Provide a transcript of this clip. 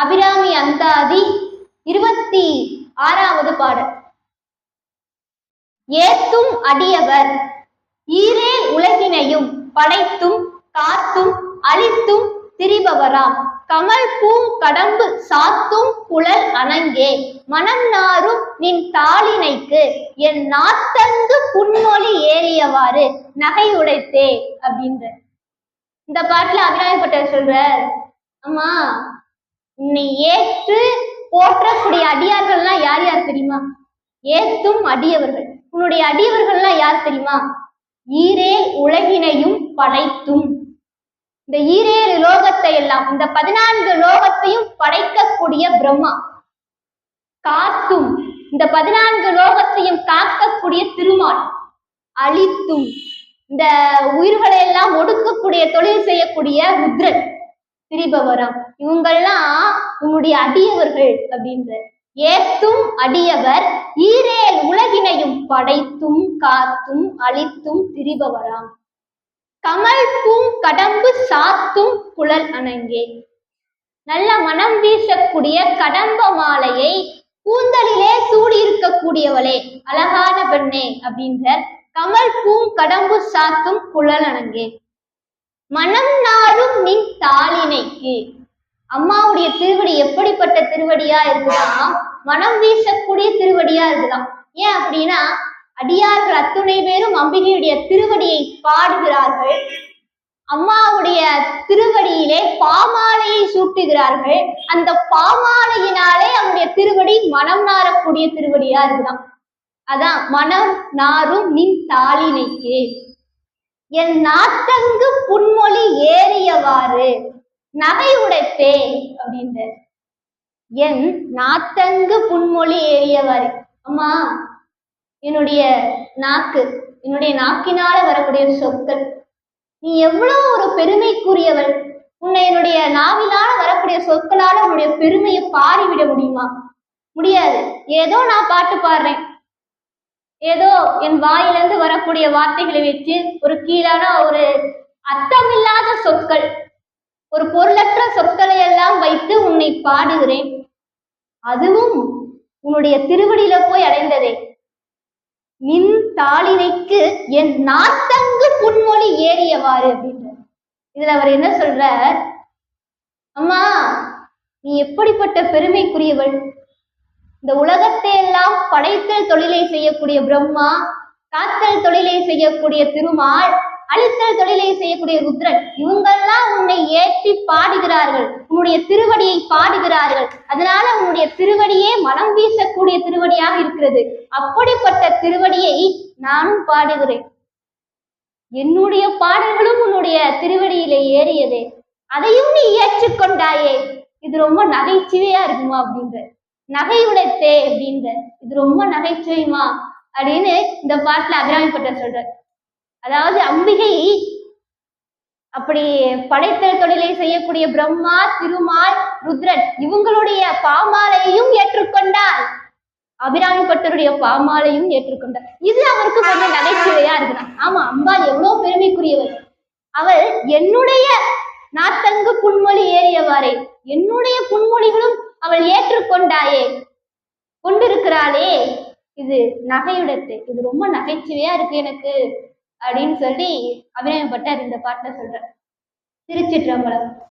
அபிராமி அந்தாதி இருபத்தி ஆறாவது பாடல். ஏத்தும் அடியவர் ஈரே உலகினையும் படைத்தும் காத்தும் அழித்தும் திரிபவராம். கமல் பூங் கடம்பு சாத்தும் குழல் அணங்கே மனம் நாரும் நின் தாளினைக்கு என் நாத்தந்து புன்மொழி ஏறியவாறு நகை உடைத்தே அப்படின்ற இந்த பாட்டுல அபிராமிப்பட்டர் சொல்றார் அம்மா உன்னை ஏற்று போற்றக்கூடிய அடியார்கள்லாம் யார் யார் தெரியுமா? ஏத்தும் அடியவர்கள். உன்னுடைய அடியவர்கள்லாம் யார் தெரியுமா? ஈரே உலகினையும் படைத்தும். இந்த ஈரேழு லோகத்தை எல்லாம் இந்த பதினான்கு லோகத்தையும் படைக்கக்கூடிய பிரம்மா. காத்தும் இந்த பதினான்கு லோகத்தையும் காக்கக்கூடிய திருமால். அழித்தும் இந்த உயிர்களை எல்லாம் ஒடுக்கக்கூடிய தொழில் செய்யக்கூடிய ருத்ரன். திரிபவரம் இவங்கெல்லாம் உன்னுடைய அடியவர்கள் அப்படின்ற ஏத்தும் அடியவர் ஈரேல் உலகினையும் படைத்தும் காத்தும் அழித்தும் திரிபவராம். கமல் பூங் கடம்பு சாத்தும் குழல் அணங்கே. நல்ல மனம் வீசக்கூடிய கடம்ப மாலையை கூந்தலிலே சூடியிருக்கக்கூடியவளே அழகான பெண்ணே அப்படின்ற கமல் பூங் கடம்பு சாத்தும் குழல் அணங்கே. மனம் நாடும் நின் தாளினைக்கு. அம்மாவுடைய திருவடி எப்படிப்பட்ட திருவடியா இருக்குதாம் மனம் வீசக்கூடிய திருவடியா இருக்குதாம் ஏன் அப்படின்னா அடியார்கள் அத்துணை பேரும் அம்பிகையுடைய திருவடியை பாடுகிறார்கள். அம்மாவுடைய திருவடியிலே பாமாலையை சூட்டுகிறார்கள். அந்த பாமாலையினாலே அவனுடைய திருவடி மனம் நாரக்கூடிய திருவடியா இருக்குதான் அதான் மனம் நாரும் நின் தாளினைக்கு. என் நாட்டங்கு புன்மொழி ஏறியவாறு. நகை உடைப்பே அப்படின்ற என் நாத்தங்கு புன்மொழி ஏறியவாறு. அம்மா என்னுடைய நாக்கு என்னுடைய நாக்கினால வரக்கூடிய சொற்கள். நீ எவ்வளவு ஒரு பெருமைக்குரியவள். உன்னை என்னுடைய நாவினால வரக்கூடிய சொற்களால உன்னுடைய பெருமையை பாரிவிட முடியுமா? முடியாது. ஏதோ நான் பாட்டு பாடுறேன். ஏதோ என் வாயிலிருந்து வரக்கூடிய வார்த்தைகளை வச்சு ஒரு கீழான ஒரு அர்த்தமில்லாத சொற்கள் ஒரு பொருளற்ற சொற்களை எல்லாம் வைத்து உன்னை பாடுகிறேன். அதுவும் உன்னுடைய திருவடியில போய் அடைந்ததே நின் தாளினைக்கு என் நாத்தங்கு புன்மொழி ஏறியவாறு அப்படின்ற இதுல அவர் என்ன சொல்றார்? அம்மா நீ எப்படிப்பட்ட பெருமைக்குரியவள்? இந்த உலகத்தை எல்லாம் படைத்தல் தொழிலை செய்யக்கூடிய பிரம்மா காத்தல் தொழிலை செய்யக்கூடிய திருமால் அழித்தல் தொழிலை செய்யக்கூடிய ருத்ரன் இவங்கெல்லாம் உன்னை ஏற்றி பாடுகிறார்கள். உன்னுடைய திருவடியை பாடுகிறார்கள். அதனால உன்னுடைய திருவடியே மனம் வீசக்கூடிய திருவடியாக இருக்கிறது. அப்படிப்பட்ட திருவடியை நானும் பாடுகிறேன். என்னுடைய பாடல்களும் உன்னுடைய திருவடியிலே ஏறியதே. அதையும் நீ ஏற்றுக்கொண்டாயே. இது ரொம்ப நகைச்சுவையா இருக்குமா அப்படின்ற நகை உடைத்தே அப்படின்ற. இது ரொம்ப நகைச்சுவைமா அப்படின்னு இந்த பாட்டுல அபிராமிப்பட்டர் சொல்ற அதாவது அம்பிகை அப்படி படைத்தல் தொழிலை செய்யக்கூடிய பிரம்மா திருமால் ருத்ரன் இவங்களுடைய பாமாலையையும் ஏற்றுக்கொண்டார். அபிராமிப்பட்டருடைய பாமாலையும் ஏற்றுக்கொண்டார். இது அவருக்கு கொஞ்சம் நகைச்சுவையா இருக்குதான். ஆமா அம்பாள் எவ்வளவு பெருமைக்குரியவர். அவர் என்னுடைய நாத்தங்கு புன்மொழி ஏறியவாறே. என்னுடைய கொண்டாயே? கொண்டிருக்கிறாளே. இது நகையுடத்து. இது ரொம்ப நகைச்சுவையா இருக்கு எனக்கு. அப்படின்னு சொல்லி அபிநயப்பட்டார் இந்த பாட்டை சொல்ற. திருச்சிற்றம்பலம்.